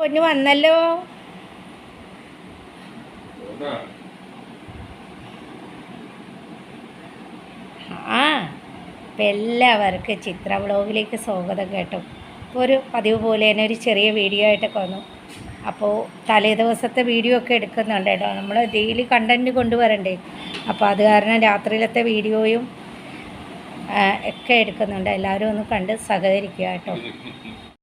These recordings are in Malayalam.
പൊന്നു വന്നല്ലോ. ആ അപ്പം എല്ലാവർക്കും ചിത്ര വ്ളോഗിലേക്ക് സ്വാഗതം കേട്ടോ. ഇപ്പോൾ ഒരു പതിവ് പോലെ തന്നെ ഒരു ചെറിയ വീഡിയോ ആയിട്ടൊക്കെ വന്നു. അപ്പോൾ തലേ ദിവസത്തെ വീഡിയോ ഒക്കെ എടുക്കുന്നുണ്ട് കേട്ടോ. നമ്മൾ ഡെയിലി കണ്ടന്റ് കൊണ്ടുവരണ്ടേ. അപ്പോൾ അത് കാരണം രാത്രിയിലത്തെ വീഡിയോയും ഒക്കെ എടുക്കുന്നുണ്ട്. എല്ലാവരും ഒന്ന് കണ്ട് സഹകരിക്കുക കേട്ടോ.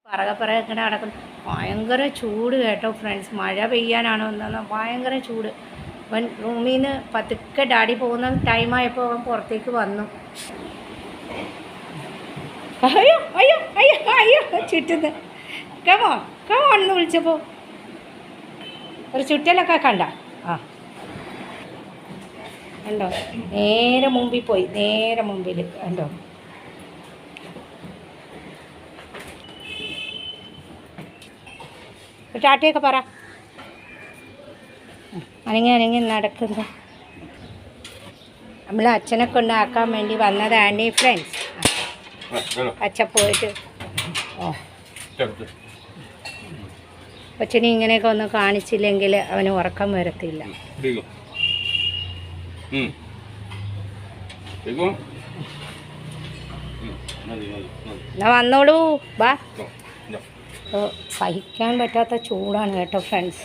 പറക പറക നടക്കുന്നു. ഭയങ്കര ചൂട് കേട്ടോ ഫ്രണ്ട്സ്. മഴ പെയ്യാനാണോ എന്താണെന്ന് ഭയങ്കര ചൂട്. അവൻ റൂമിൽ നിന്ന് പതുക്കെ ഡാഡി പോകുന്ന ടൈമായപ്പോൾ അവൻ പുറത്തേക്ക് വന്നു. അയ്യോ അയ്യോ അയ്യോ അയ്യോ ചുറ്റുന്ന്. കമോ കമോ എന്ന് വിളിച്ചപ്പോൾ ഒരു ചുറ്റലൊക്കെ കണ്ട. ആ. കണ്ടോ? നേരെ മുമ്പിൽ പോയി. നേരെ മുമ്പിൽ കണ്ടോ? ടാറ്റയൊക്കെ പറ. അനങ്ങി അനങ്ങി നടക്കുന്നു. നമ്മൾ അച്ഛനെ കൊണ്ടാക്കാൻ വേണ്ടി വന്നതാണ് ഫ്രണ്ട്സ്. അച്ഛൻ പോയിട്ട്. ഓ അച്ഛനെ ഇങ്ങനെയൊക്കെ ഒന്ന് കാണിച്ചില്ലെങ്കിൽ അവന് ഉറക്കം വരത്തില്ല. എന്നാ വന്നോളൂ. ബാ. സഹിക്കാൻ പറ്റാത്ത ചൂടാണ് കേട്ടോ ഫ്രണ്ട്സ്.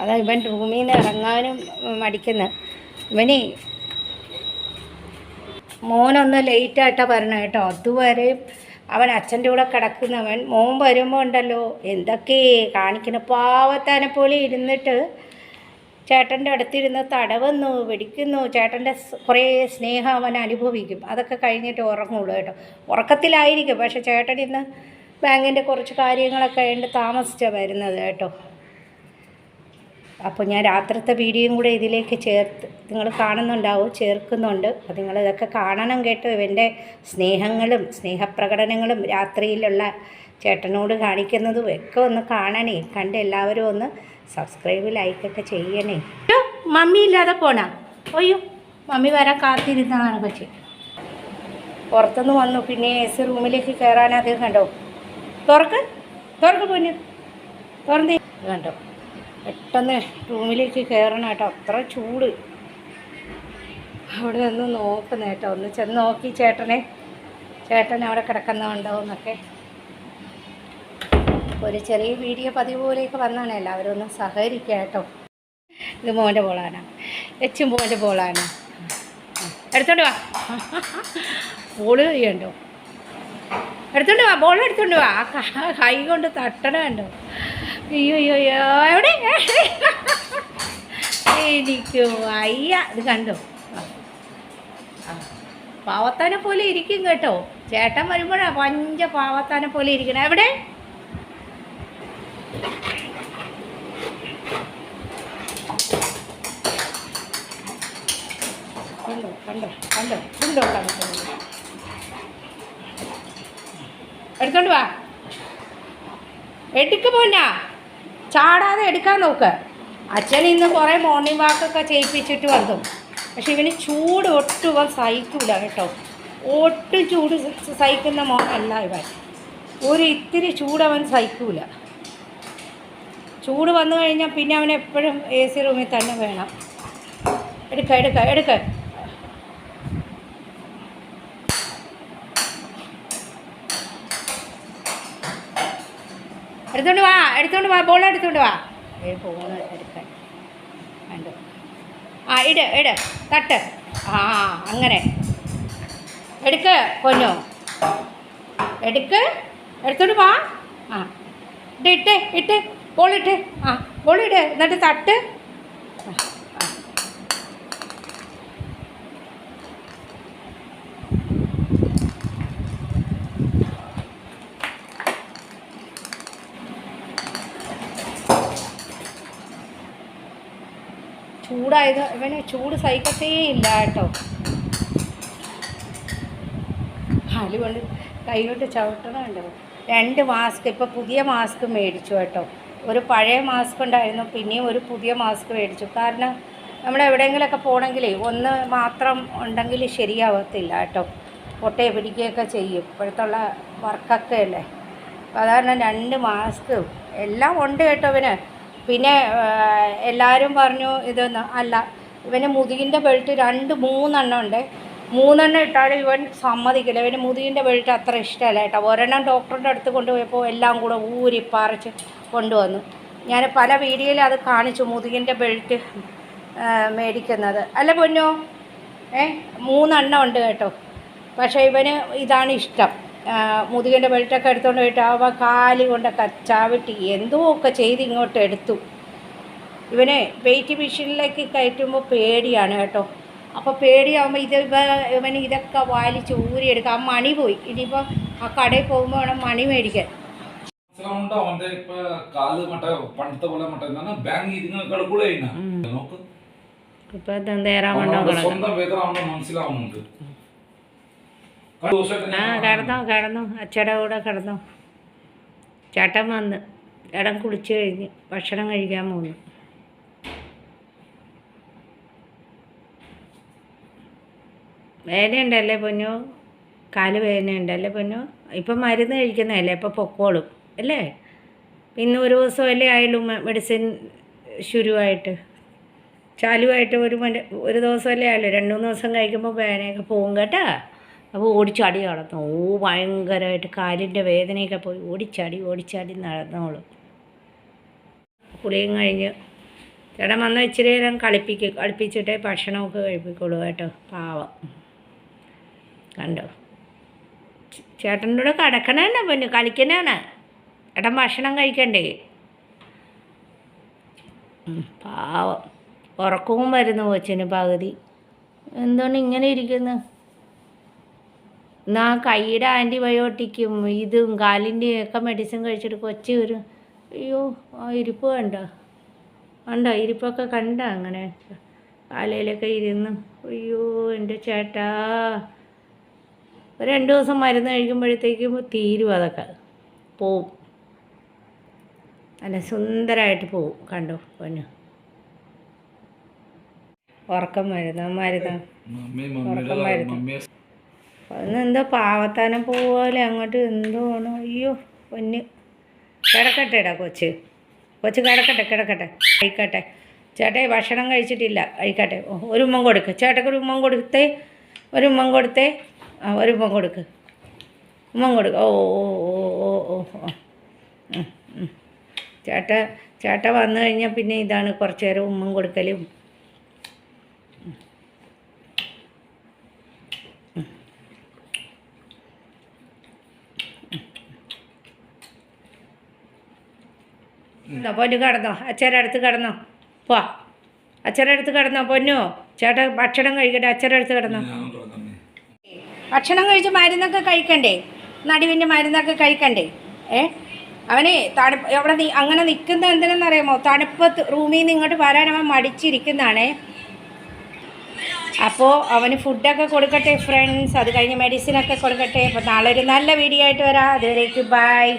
അതാ ഇവൻ റൂമിൽ നിന്ന് ഇറങ്ങാനും മടിക്കുന്ന. ഇവനെ മോനൊന്ന് ലേറ്റായിട്ടാണ് പറഞ്ഞത് കേട്ടോ. അതുവരെ അവൻ അച്ഛന്റെ കൂടെ കിടക്കുന്നവൻ മോൻ വരുമ്പോൾ ഉണ്ടല്ലോ. എന്തൊക്കെ കാണിക്കുന്ന. പാവത്താനെ പോലെ ഇരുന്നിട്ട് ചേട്ടന്റെ അടുത്തിരുന്ന് തടവുന്നു പിടിക്കുന്നു ചേട്ടന്റെ കുറേ സ്നേഹം അവൻ അനുഭവിക്കും. അതൊക്കെ കഴിഞ്ഞിട്ട് ഉറങ്ങുള്ളൂ കേട്ടോ. ഉറക്കത്തിലായിരിക്കും. പക്ഷേ ചേട്ടൻ ഇന്ന് ബാങ്കിന്റെ കുറച്ച് കാര്യങ്ങളൊക്കെ ഉണ്ട് താമസിച്ചാണ് വരുന്നത് കേട്ടോ. അപ്പോൾ ഞാൻ രാത്രിത്തെ വീഡിയോയും കൂടെ ഇതിലേക്ക് ചേർത്ത് നിങ്ങൾ കാണുന്നുണ്ടാവും ചേർക്കുന്നുണ്ട്. അപ്പോൾ നിങ്ങളിതൊക്കെ കാണണം കേട്ടോ. ഇവന്റെ സ്നേഹങ്ങളും സ്നേഹപ്രകടനങ്ങളും രാത്രിയിലുള്ള ചേട്ടനോട് കാണിക്കുന്നതും ഒക്കെ ഒന്ന് കാണണേ. കണ്ട് എല്ലാവരും ഒന്ന് സബ്സ്ക്രൈബ് ലൈക്കൊക്കെ ചെയ്യണേ. മമ്മി ഇല്ലാതെ പോണാ? അയ്യോ മമ്മി വരാൻ കാത്തിരുന്നതാണ് പക്ഷേ. പുറത്തുനിന്ന് വന്നു. പിന്നെ എ സി റൂമിലേക്ക് കയറാൻ കണ്ടോ? തുറക്ക്. തുറക്ക് പൊന്നു. തുറന്നേ. കണ്ടോ? പെട്ടെന്ന് റൂമിലേക്ക് കയറണം കേട്ടോ. അത്ര ചൂട്. അവിടെ നിന്ന് നോക്കുന്ന കേട്ടോ. ഒന്ന് ചെന്ന് നോക്കി ചേട്ടനെ. ചേട്ടൻ അവിടെ കിടക്കുന്നുണ്ടോ എന്നൊക്കെ. ഒരു ചെറിയ വീഡിയോ പതിവ് പോലെയൊക്കെ വന്നാണ്. എല്ലാവരും ഒന്ന് സഹകരിക്കുക കേട്ടോ. ഇത് മോന്റെ ബോളാണ്. എച്ചും മോന്റെ ബോളാണ്. എടുത്തോണ്ട് വാ. ബോൾ ചെയ്യണ്ടോ എടുത്തോണ്ട് വാ ബോൾ എടുത്തോണ്ട് വാ. കൈ കൊണ്ട് തട്ടണ കണ്ടോ? അയ്യോ അയ്യോ എവിടെ? എനിക്കോ അയ്യ ഇത് കണ്ടോ. പാവത്താനെ പോലെ ഇരിക്കും കേട്ടോ. ചേട്ടൻ വരുമ്പോഴാ പഞ്ച പാവത്താനെ പോലെ ഇരിക്കണം. എവിടെ? കണ്ടോ കണ്ടോ കണ്ടോ? കണ്ടോ കണ്ടോ? എടുത്തോണ്ട് വാ. എടുക്ക പോന്നാ. ചാടാതെ എടുക്കാൻ നോക്ക്. അച്ഛൻ ഇന്ന് കുറേ മോർണിംഗ് വാക്കൊക്കെ ചെയ്യിപ്പിച്ചിട്ട് വന്നു. പക്ഷെ ഇവന് ചൂട് ഒട്ടും ഇവൻ സഹിക്കൂല കേട്ടോ. ഒട്ടും ചൂട് സഹിക്കുന്ന മോനല്ല ഇവൻ. ഒരു ഇത്തിരി ചൂട് അവൻ സഹിക്കൂല. ചൂട് വന്നു കഴിഞ്ഞാൽ പിന്നെ അവൻ എപ്പോഴും എ സി റൂമിൽ തന്നെ വേണം. എടുക്ക എടുക്ക എടുക്ക. എടുത്തോണ്ട് വാ എടുത്തോണ്ട് വാ ബോൾ എടുത്തോണ്ട് വാ. ആ ഇട് ഇട് തട്ട്. ആ അങ്ങനെ. എടുക്ക് കൊഞ്ഞു എടുക്ക് എടുത്തോണ്ട് വാ. ആ. ഇട്ട് ഇട്ട് ഇട്ട്. ബോൾ ഇട്ട്. ആ ബോൾ ഇട് എന്നിട്ട് തട്ട്. ആ, ചൂടായത് ഇവന് ചൂട് സഹിക്കത്തേ ഇല്ല കേട്ടോ. കൊണ്ട് കൈകൊണ്ട് ചവിട്ടണമുണ്ടോ രണ്ട് മാസ്ക് ഇപ്പോൾ പുതിയ മാസ്ക് മേടിച്ചു കേട്ടോ. ഒരു പഴയ മാസ്ക് ഉണ്ടായിരുന്നു പിന്നെയും ഒരു പുതിയ മാസ്ക് മേടിച്ചു. കാരണം നമ്മൾ എവിടെയെങ്കിലുമൊക്കെ പോകണമെങ്കിലേ ഒന്ന് മാത്രം ഉണ്ടെങ്കിൽ ശരിയാവത്തില്ല കേട്ടോ. പൊട്ടയെ പിടിക്കുകയൊക്കെ ചെയ്യും. ഇപ്പോഴത്തുള്ള വർക്കൊക്കെ അല്ലേ? അപ്പോൾ അതാണ് രണ്ട് മാസ്ക് എല്ലാം ഉണ്ട് കേട്ടോ ഇവന്. പിന്നെ എല്ലാവരും പറഞ്ഞു ഇതൊന്ന് അല്ല ഇവന് മുതുകിന്റെ ബെൽറ്റ് രണ്ട് മൂന്നെണ്ണം ഉണ്ട്. മൂന്നെണ്ണം ഇട്ടാലും ഇവൻ സമ്മതിക്കില്ല. ഇവന് മുതുകിന്റെ ബെൽറ്റ് അത്ര ഇഷ്ടമല്ല കേട്ടോ. ഒരെണ്ണം ഡോക്ടറിന്റെ അടുത്ത് കൊണ്ടുപോയപ്പോൾ എല്ലാം കൂടെ ഊരി പറിച്ച് കൊണ്ടുവന്നു. ഞാൻ പല വീഡിയോയിൽ അത് കാണിച്ചു മുതുകിന്റെ ബെൽറ്റ് മേടിക്കുന്നത്. അല്ല പൊന്നോ? ഏ മൂന്നെണ്ണം ഉണ്ട് കേട്ടോ. പക്ഷേ ഇവന് ഇതാണ് ഇഷ്ടം. മുതുകിന്റെ ബെൽറ്റൊക്കെ എടുത്തുകൊണ്ട് പോയിട്ട് അവ കാൽ കൊണ്ടൊക്കെ ചാവിട്ടി എന്തോ ഒക്കെ ചെയ്ത് ഇങ്ങോട്ട് എടുത്തു. ഇവനെ വെയിറ്റ് മെഷീനിലേക്ക് കയറ്റുമ്പോൾ പേടിയാണ് കേട്ടോ. അപ്പോൾ പേടിയാകുമ്പോൾ ഇത് ഇവൻ ഇതൊക്കെ വലിച്ച് ഊരിയെടുക്കുക ആ മണി പോയി. ഇനിയിപ്പോൾ ആ കടയിൽ പോകുമ്പോൾ വേണം മണി മേടിക്കാൻ. അവന്റെ ഇപ്പൊ കാൽ മറ്റേ പണ്ടത്തെ പോലെ മറ്റേ എന്താണ്? ബാങ്ക് ഇതിങ്ങനെ കിടക്കൂലേ ഇന്ന. നോക്ക്. സ്വന്തം വേദന അവന് മനസ്സിലാവുന്നുണ്ട്. ആ കടന്നു കിടന്നോ. അച്ഛയുടെ കൂടെ കടന്നു. ചേട്ടൻ വന്ന്. ചേട്ടൻ കുളിച്ച് കഴിഞ്ഞ് ഭക്ഷണം കഴിക്കാൻ പോകുന്നു വേദനയുണ്ടല്ലേ പൊന്നു? കാൽ വേദനയുണ്ടല്ലേ പൊന്നു? ഇപ്പം മരുന്ന് കഴിക്കുന്നതല്ലേ? ഇപ്പം പൊക്കോളും അല്ലേ? പിന്നെ ഒരു ദിവസമല്ലേ ആയുള്ളൂ മെഡിസിൻ ശുരുവായിട്ട്. ചാലുവായിട്ട് ഒരു ഒരു ദിവസമല്ലേ ആയുള്ളൂ. രണ്ട് മൂന്ന് ദിവസം കഴിക്കുമ്പോൾ വേദനയൊക്കെ പോകും കേട്ടാ. അപ്പോൾ ഓടിച്ചാടി നടന്നു. ഓ ഭയങ്കരമായിട്ട് കാലിന്റെ വേദനയൊക്കെ പോയി. ഓടിച്ചാടി ഓടിച്ചാടി നടന്നോളൂ. കുളിയും കഴിഞ്ഞ് ചേട്ടൻ വന്ന ഇച്ചിരി നേരം കളിപ്പിക്കും കളിപ്പിച്ചിട്ടേ ഭക്ഷണമൊക്കെ കഴിപ്പിക്കുള്ളൂ കേട്ടോ പാവം. കണ്ടോ? ചേട്ടന്റെ കൂടെ കിടക്കണേണ് പിന്നെ കളിക്കണേണ് ചേട്ടൻ ഭക്ഷണം കഴിക്കണ്ടേ? പാവം. ഉറക്കവും വരുന്നു കൊച്ചിന് പകുതി. എന്താണ് ഇങ്ങനെ ഇരിക്കുന്നത് എന്നാ കൈയുടെ ആന്റിബയോട്ടിക്കും ഇതും കാലിന്റെയും ഒക്കെ മെഡിസിൻ കഴിച്ചിട്ട് കൊച്ചി ഒരു അയ്യോ ആ ഇരിപ്പ് കണ്ട? കണ്ടോ? ഇരിപ്പൊക്കെ കണ്ട അങ്ങനെ? കാലയിലൊക്കെ ഇരുന്ന് അയ്യോ എന്റെ ചേട്ടാ. രണ്ടു ദിവസം മരുന്ന് കഴിക്കുമ്പോഴത്തേക്കും തീരും അതൊക്കെ. പോവും. നല്ല സുന്ദരമായിട്ട് പോവും കണ്ടോ പൊന്നു. ഉറക്കം മരുന്ന്? മരുന്ന് ഉറക്കം മമ്മിയുടെ അന്ന് എന്തോ പാവത്താനം പോലെ അങ്ങോട്ട് എന്തോ ആണ് അയ്യോ പൊന്ന്. കിടക്കട്ടെടാ കൊച്ച്. കൊച്ച് കിടക്കട്ടെ കിടക്കട്ടെ. കഴിക്കട്ടെ ചേട്ടായി ഭക്ഷണം കഴിച്ചിട്ടില്ല. കഴിക്കട്ടെ ഒരു ഉമ്മം കൊടുക്ക്. ചേട്ടക്ക് ഒരു ഉമ്മം കൊടുത്തേ. ഒരു ഉമ്മം കൊടുത്തേ. ആ ഒരു ഉമ്മം കൊടുക്ക്. ഉമ്മം കൊടുക്ക്. ഓ ഓ ഓ ഓ ഓ ഓ. ചേട്ട ചേട്ട വന്നു കഴിഞ്ഞാൽ പിന്നെ ഇതാണ് കുറച്ച് നേരം ഉമ്മം കൊടുക്കലും. എന്നാ പൊന്നു കിടന്നോ. അച്ഛന്റെ അടുത്ത് കിടന്നോ. പോ. അച്ഛന്റെ അടുത്ത് കിടന്നോ പൊന്നു. ചേട്ടൻ ഭക്ഷണം കഴിക്കട്ടെ. അച്ഛന്റെ അടുത്ത് കിടന്നോ. ഭക്ഷണം കഴിച്ച് മരുന്നൊക്കെ കഴിക്കണ്ടേ? നടുവിന്റെ മരുന്നൊക്കെ കഴിക്കണ്ടേ? ഏ? അവനെ തണുപ്പ് എവിടെ നീ അങ്ങനെ നിൽക്കുന്ന എന്തിനെന്നറിയാമോ തണുപ്പത്ത് റൂമിൽ നിന്ന് ഇങ്ങോട്ട് വരാൻ അവൻ മടിച്ചിരിക്കുന്നതാണേ. അപ്പോൾ അവന് ഫുഡൊക്കെ കൊടുക്കട്ടെ ഫ്രണ്ട്സ് അത് കഴിഞ്ഞ് മെഡിസിനൊക്കെ കൊടുക്കട്ടെ. അപ്പോൾ നാളെ ഒരു നല്ല വീഡിയോ ആയിട്ട് വരാം. അതുവരേക്ക് ബൈ